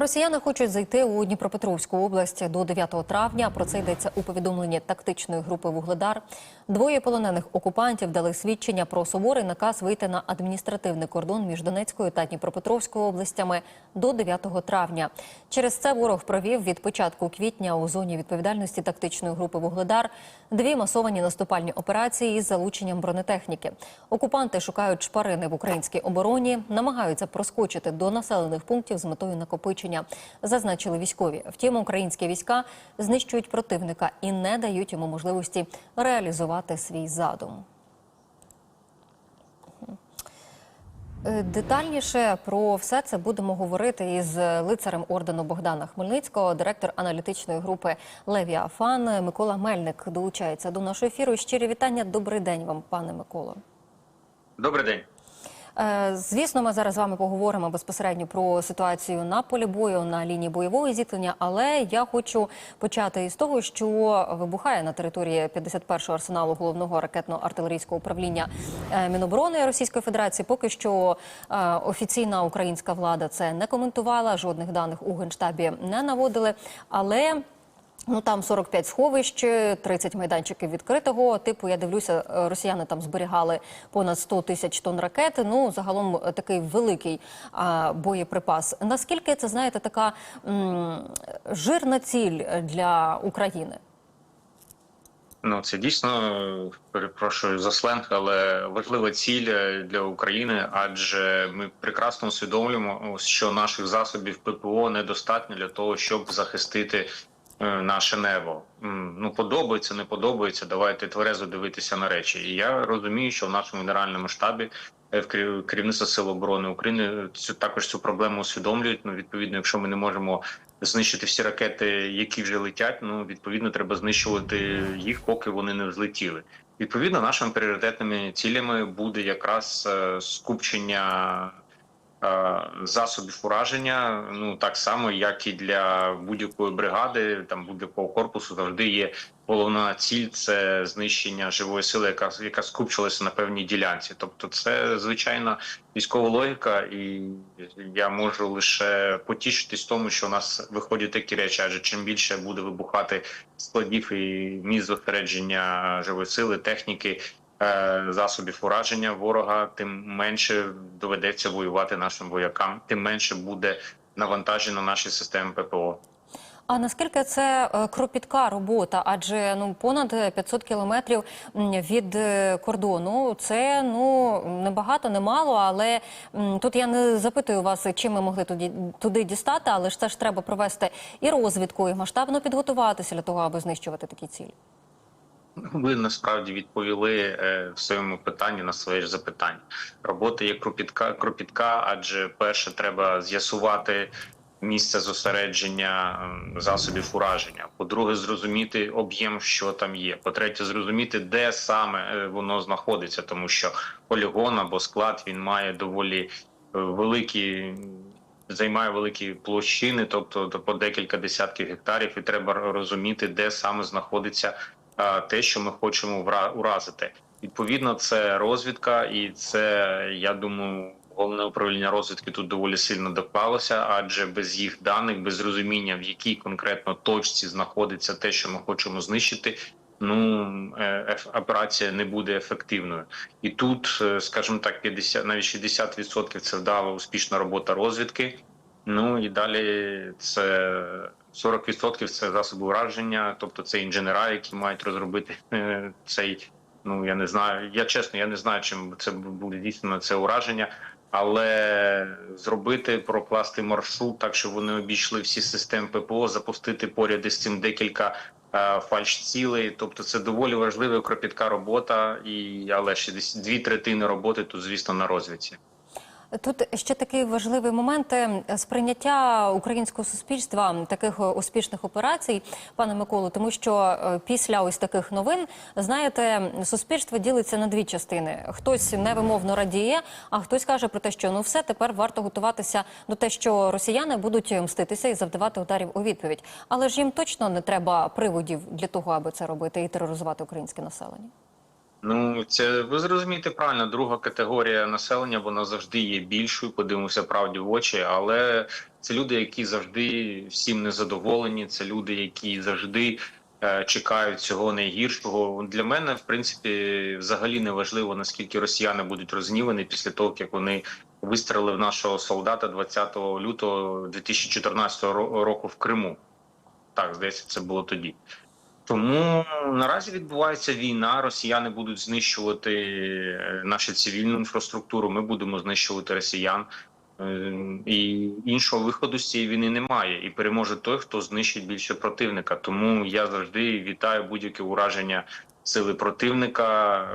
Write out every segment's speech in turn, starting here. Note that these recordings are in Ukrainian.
Росіяни хочуть зайти у Дніпропетровську область до 9 травня. Про це йдеться у повідомленні тактичної групи Вугледар. Двоє полонених окупантів дали свідчення про суворий наказ вийти на адміністративний кордон між Донецькою та Дніпропетровською областями до 9 травня. Через це ворог провів від початку квітня у зоні відповідальності тактичної групи Вугледар дві масовані наступальні операції із залученням бронетехніки. Окупанти шукають шпарини в українській обороні, намагаються проскочити до населених пунктів з метою накопичення. Зазначили військові. Втім, українські війська знищують противника і не дають йому можливості реалізувати свій задум. Е, Детальніше про все це будемо говорити із лицарем ордену Богдана Хмельницького, директор аналітичної групи Левіафан Микола Мельник долучається до нашого ефіру. Щирі вітання. Добрий день вам, пане Миколо. Добрий день. Е, Звісно, ми зараз з вами поговоримо безпосередньо про ситуацію на полі бою на лінії бойового зіткнення. Але я хочу почати із того, що вибухає на території 51-го арсеналу головного ракетно-артилерійського управління е, Міноборони Російської Федерації. Поки що е, офіційна українська влада це не коментувала. Жодних даних у генштабі не наводили. Але Ну там 45 сховищ, 30 майданчиків відкритого типу. Я дивлюся, е, росіяни там зберігали понад 100 тисяч тонн ракети. Ну загалом е, такий великий а, боєприпас. Наскільки це знаєте, така м, жирна ціль для України? Ну це дійсно е, перепрошую за сленг, але важлива ціль е, для України, адже ми прекрасно усвідомлюємо, що наших засобів ППО недостатньо для того, щоб захистити е, наше небо. Ну подобається, не подобається. Давайте тверезо дивитися на речі. І я розумію, що в нашому генеральному штабі е, в керів- керівництво Сил оборони України цю також цю проблему усвідомлюють. Ну відповідно, якщо ми не можемо знищити всі ракети, які вже летять. Ну відповідно, треба знищувати їх, поки вони не взлетіли. Відповідно, нашими пріоритетними цілями буде якраз е, скупчення е, засобів ураження. Ну так само, як і для будь-якої бригади, там будь-якого корпусу завжди є головна ціль це знищення живої сили, яка яка скупчилася на певній ділянці. Тобто, це звичайна військова логіка, і я можу лише потішитись тому, що у нас виходять такі речі, адже чим більше буде вибухати складів і місць зосередження живої сили, техніки. Е, Засобів ураження ворога, тим менше доведеться воювати нашим воякам, тим менше буде навантажено наші системи ППО. А наскільки це е, кропітка робота? Адже ну понад 500 кілометрів від е, кордону. Це ну не багато, не. Але тут я не запитую вас, чим ми могли туди, туди дістати, але ж це ж треба провести і розвідку, і масштабно підготуватися для того, аби знищувати такі цілі. Ви насправді відповіли е, в своєму питанні на своє ж запитання. Робота є кропітка, кропітка, адже перше треба з'ясувати місце зосередження засобів ураження. По-друге, зрозуміти об'єм, що там є. По-третє, зрозуміти, де саме е, воно знаходиться, тому що полігон або склад він має доволі е, великі. Займає великі площини, тобто по декілька десятків гектарів, і треба розуміти, де саме знаходиться те, що ми хочемо уразити. Відповідно, це розвідка, і це я думаю, головне управління розвідки тут доволі сильно доклалося, адже без їх даних, без розуміння, в якій конкретно точці знаходиться те, що ми хочемо знищити. Ну е, операція не буде ефективною, і тут, е, скажімо так, 50, навіть 60% це вдала успішна робота розвідки. Ну і далі це 40% це засоби ураження, тобто це інженера, які мають розробити е, цей. Ну я не знаю. Я чесно, я не знаю, чим це буде дійсно це ураження, але зробити, прокласти маршрут так, щоб вони обійшли всі системи ППО, запустити поряд із цим декілька е, фальш-цілей. Тобто, це доволі важлива кропітка робота, і але ще десь дві третини роботи тут, звісно, на розвідці. Тут ще такий важливий момент е, сприйняття українського суспільства таких е, успішних операцій, пане Миколу, тому що е, після ось таких новин, знаєте, суспільство ділиться на дві частини. Хтось невимовно радіє, а хтось каже про те, що ну все тепер варто готуватися до те, що росіяни будуть мститися і завдавати ударів у відповідь. Але ж їм точно не треба приводів для того, аби це робити і тероризувати українське населення. Ну, це ви зрозумієте правильно. Друга категорія населення вона завжди є більшою. Подивимося правді в очі, але Це люди, які завжди всім незадоволені. Це люди, які завжди е, чекають цього найгіршого. Для мене, в принципі, взагалі не важливо наскільки росіяни будуть розгнівані після того, як вони вистрелили в нашого солдата 20 лютого 2014 ро- року в Криму. Так, здається, це було тоді. Тому наразі відбувається війна. Росіяни будуть знищувати е, нашу цивільну інфраструктуру. Ми будемо знищувати росіян. Е, І іншого виходу з цієї війни немає. І переможе той, хто знищить більше противника. Тому я завжди вітаю будь-яке ураження сили противника.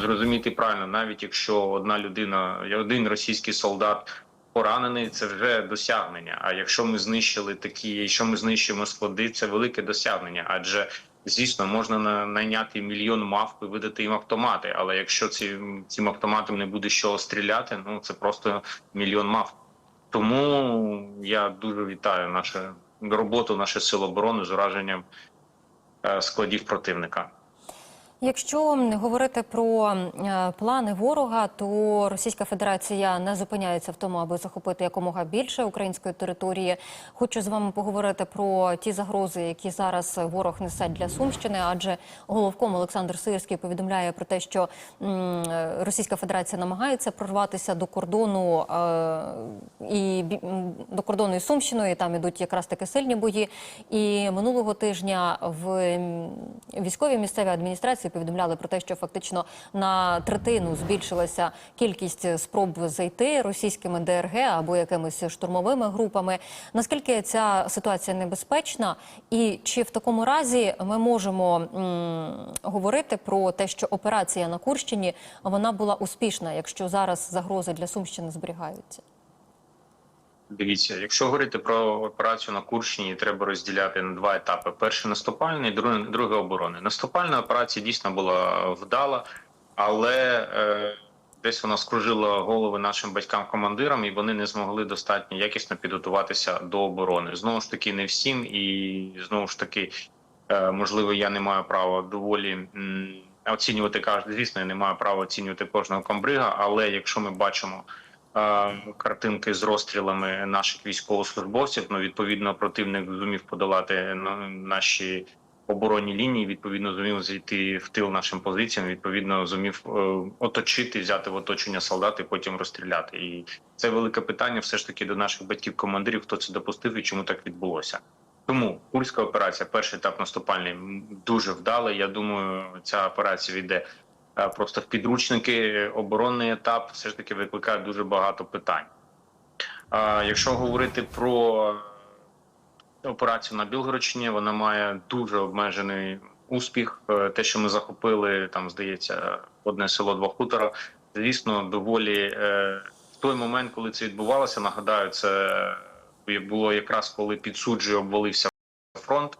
Зрозуміти правильно, навіть якщо одна людина, один російський солдат поранений, це вже досягнення. А якщо ми знищили такі, якщо ми знищимо склади, це велике досягнення. Адже звісно, можна на- найняти мільйон мавп і видати їм автомати. Але якщо ці, цим автоматом не буде що стріляти, ну це просто мільйон мавп. Тому я дуже вітаю нашу роботу, наших сил оборони з ураженням е, складів противника. Якщо говорити про е, плани ворога, то Російська Федерація не зупиняється в тому, аби захопити якомога більше української території. Хочу з вами поговорити про ті загрози, які зараз ворог несе для Сумщини. Адже головком Олександр Сирський повідомляє про те, що Російська Федерація намагається прорватися до кордону е, і до кордону із Сумщиною. Там ідуть якраз таки сильні бої. І минулого тижня в військовій місцевій адміністрації повідомляли про те, що фактично на третину збільшилася кількість спроб зайти російськими ДРГ або якимись штурмовими групами. Наскільки ця ситуація небезпечна, і чи в такому разі ми можемо говорити про те, що операція на Курщині вона була успішна, якщо зараз загрози для Сумщини зберігаються? Дивіться, якщо говорити про операцію на Курщині, треба розділяти на два етапи: перший наступальний, другий, другий оборони. Наступальна операція дійсно була вдала, але е, десь вона скружила голови нашим батькам-командирам, і вони не змогли достатньо якісно підготуватися до оборони. Знову ж таки, не всім, і знову ж таки, е, можливо, я не маю права доволі. Оцінювати звісно, я не маю права оцінювати кожного комбрига, але якщо ми бачимо картинки з розстрілами наших військовослужбовців. Ну відповідно, противник зумів подолати ну, наші оборонні лінії. Відповідно, зумів зайти в тил нашим позиціям. Відповідно, зумів е, оточити, взяти в оточення солдат і потім розстріляти. І це велике питання, все ж таки, до наших батьків-командирів, хто це допустив і чому так відбулося. Тому курська операція, перший етап наступальний, дуже вдалий. Я думаю, ця операція війде е, просто в підручники. Оборонний етап все ж таки викликає дуже багато питань. Якщо говорити про операцію на Білгородщині, вона має дуже обмежений успіх. Е, Те, що ми захопили, там здається, одне село два хутора. Звісно, доволі е, в той момент, коли це відбувалося, нагадаю, це було якраз коли підсуджує обвалився фронт.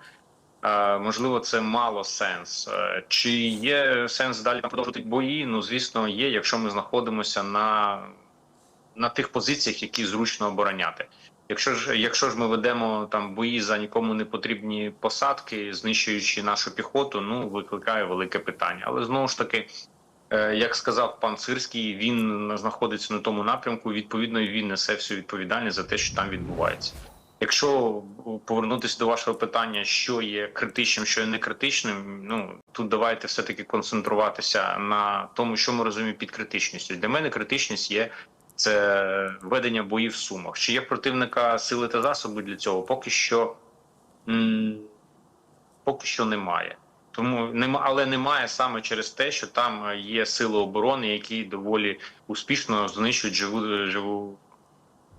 Можливо, це мало сенс. Е, Чи є сенс далі там продовжувати бої? Ну звісно, є, якщо ми знаходимося на, на тих позиціях, які зручно обороняти. Якщо ж якщо ж ми ведемо там бої за нікому не потрібні посадки, знищуючи нашу піхоту, ну викликає велике питання. Але знову ж таки, е, як сказав пан Сирський, він знаходиться на тому напрямку. Відповідно, він несе всю відповідальність за те, що там відбувається. Якщо повернутися до вашого питання, що є критичним, що є не критичним, ну тут давайте все таки концентруватися на тому, що ми розуміємо під критичністю. Для мене критичність є це ведення боїв в сумах. Чи є противника сили та засоби для цього? Поки що поки що немає. Тому нема, але немає саме через те, що там є сили оборони, які доволі успішно знищують живу живу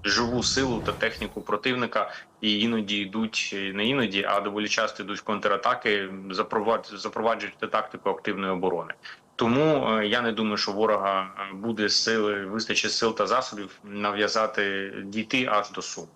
живу силу та техніку противника, і іноді йдуть е, не іноді, а доволі часто йдуть контратаки, запровад- запроваджують тактику активної оборони. Тому е, я не думаю, що ворога е, буде сили, вистачить сил та засобів нав'язати дійти аж до Сум.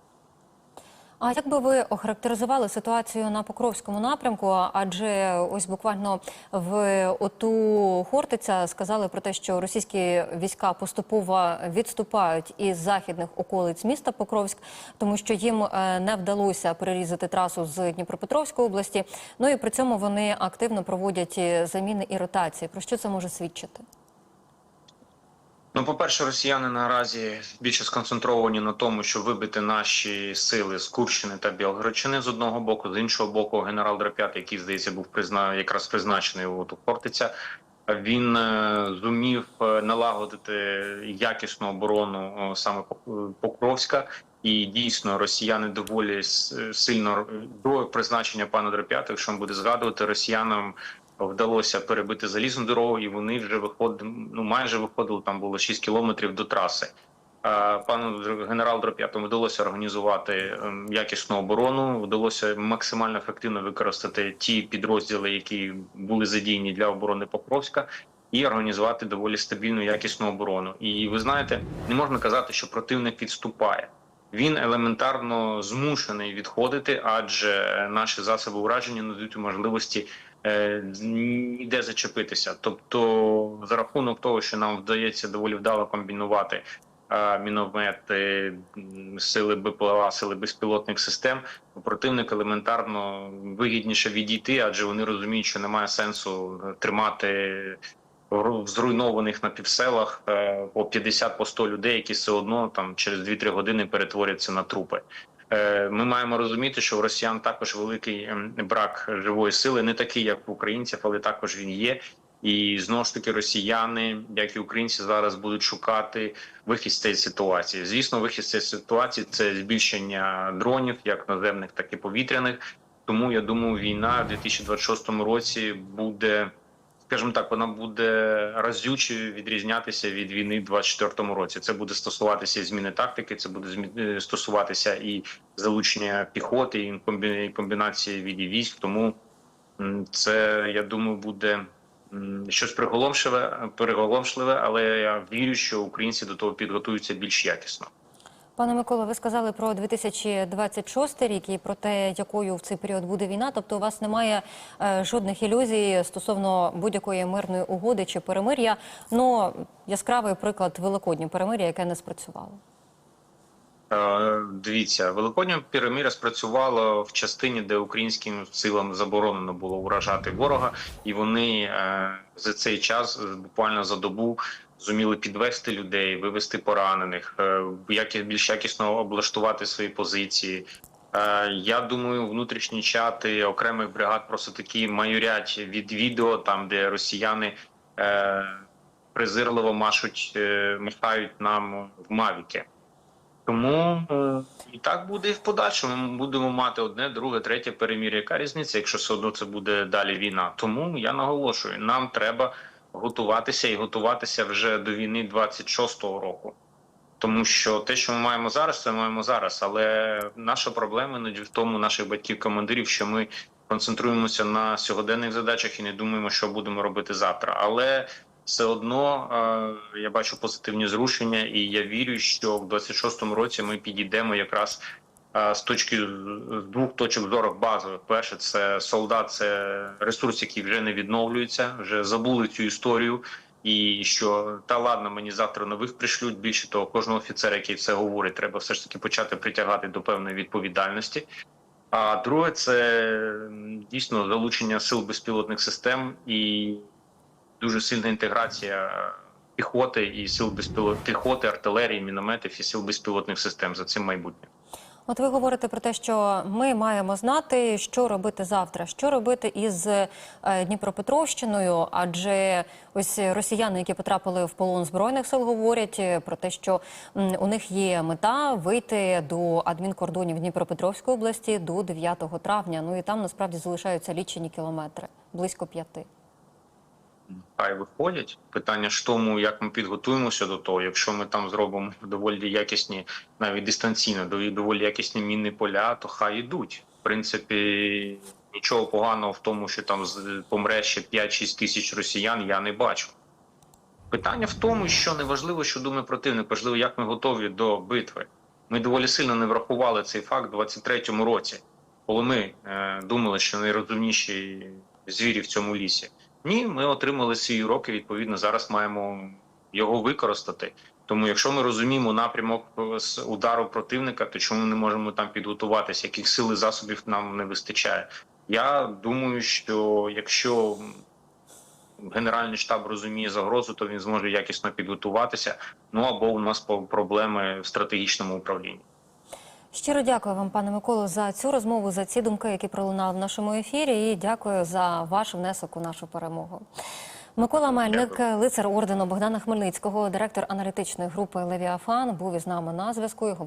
А як би ви охарактеризували ситуацію на Покровському напрямку? Адже ось буквально в ОТУ Хортиця сказали про те, що російські війська поступово відступають із західних околиць міста Покровськ, тому що їм е, не вдалося перерізати трасу з Дніпропетровської області. Ну і при цьому вони активно проводять е, заміни і ротації. Про що це може свідчити? Ну, по-перше, росіяни наразі більше сконцентровані на тому, щоб вибити наші сили з Курщини та Білгородчини з одного боку, з іншого боку, генерал Драп'ят, який здається був призна... якраз призначений у ту Хортиця, він е, зумів е, налагодити якісну оборону саме Покровська. І дійсно росіяни доволі сильно до призначення пана Драп'ята, якщо він буде згадувати, росіянам вдалося перебити залізну дорогу, і вони вже виходили, ну майже виходили. Там було 6 кілометрів до траси. Пану генерал Дроп'ятому вдалося організувати ем, якісну оборону. Вдалося максимально ефективно використати ті підрозділи, які були задіяні для оборони Покровська, і організувати доволі стабільну якісну оборону. І ви знаєте, не можна казати, що противник відступає. Він елементарно змушений відходити, адже наші засоби ураження надають можливості ніде зачепитися. Тобто, за рахунок того, що нам вдається доволі вдало комбінувати е, міномети, сили БПЛА, сили безпілотних систем, противник елементарно вигідніше відійти, адже вони розуміють, що немає сенсу тримати в зруйнованих на півселах е, по 50 по 100 людей, які все одно там через 2-3 години перетворяться на трупи. Е, Ми маємо розуміти, що у росіян також великий ем, брак живої сили, не такий, як в українців, але також він є. І знову ж таки, росіяни, як і українці, зараз будуть шукати вихід з цієї ситуації. Звісно, вихід з цієї ситуації це збільшення дронів, як наземних, так і повітряних. Тому я думаю, війна в 2026 році буде скажімо так, вона буде разюче відрізнятися від війни в 24-му році. Це буде стосуватися і зміни тактики, це буде е, стосуватися і залучення піхоти, і комбі- і комбінації видів військ. Тому це я думаю буде щось приголомшливе, переголомшливе, але я вірю, що українці до того підготуються більш якісно. Пане Миколо, ви сказали про 2026 рік і про те, якою в цей період буде війна. Тобто, у вас немає е, жодних ілюзій стосовно будь-якої мирної угоди чи перемир'я. Ну яскравий приклад великоднього перемир'я, яке не спрацювало. Е, Дивіться, великодня перемир'я спрацювало в частині, де українським силам заборонено було уражати ворога, і вони е, за цей час буквально за добу зуміли підвести людей, вивести поранених, е, як більш якісно облаштувати свої позиції. Е, Я думаю, внутрішні чати окремих бригад просто такі майорять від відео, там де росіяни е, презирливо машуть, махають нам в мавіки. Тому і так буде і в подальшому. Ми будемо мати одне, друге, третє перемір'я. Яка різниця, якщо все одно це буде далі війна? Тому я наголошую, нам треба готуватися і готуватися вже до війни 26-го року. Тому що те, що ми маємо зараз, це маємо зараз. Але наша проблема іноді в тому наших батьків-командирів, що ми концентруємося на сьогоденних задачах і не думаємо, що будемо робити завтра. Але все одно е, я бачу позитивні зрушення, і я вірю, що в 26-му році ми підійдемо якраз з точки з двох точок зору базових. Перше, це солдат, це ресурс, який вже не відновлюється, вже забули цю історію. І що та ладно, мені завтра нових пришлють. Більше того, кожного офіцера, який це говорить, треба все ж таки почати притягати до певної відповідальності. А друге, це дійсно залучення сил безпілотних систем і дуже сильна інтеграція піхоти і сил безпілот... піхоти, артилерії, мінометів і сил безпілотних систем за цим майбутнє. От ви говорите про те, що ми маємо знати, що робити завтра, що робити із е, Дніпропетровщиною, адже ось росіяни, які потрапили в полон збройних сил, говорять е, про те, що у них є мета вийти до адмінкордонів Дніпропетровської області до 9 травня. Ну і там насправді залишаються лічені кілометри, близько п'яти. Хай виходять. Питання ж тому, як ми підготуємося до того. Якщо ми там зробимо доволі якісні, навіть дистанційно, доволі якісні мінні поля, то хай ідуть. В принципі, нічого поганого в тому, що там помре ще 5-6 тисяч росіян, я не бачу. Питання в тому, що не важливо, що думає противник, важливо, як ми готові до битви. Ми доволі сильно не врахували цей факт у 23-му році, коли ми е, думали, що найрозумніші звірі в цьому лісі. Ні, ми отримали свій урок і відповідно зараз маємо його використати. Тому, якщо ми розуміємо напрямок е, з удару противника, то чому не можемо там підготуватися? Яких сил і засобів нам не вистачає? Я думаю, що якщо Генеральний штаб розуміє загрозу, то він зможе якісно підготуватися. Ну або у нас проблеми в стратегічному управлінні. Щиро дякую вам, пане Миколу, за цю розмову, за ці думки, які пролунали в нашому ефірі. І дякую за ваш внесок у нашу перемогу. Микола Мельник, Дякую. лицар ордену Богдана Хмельницького, директор аналітичної групи Левіафан, був із нами на зв'язку. Його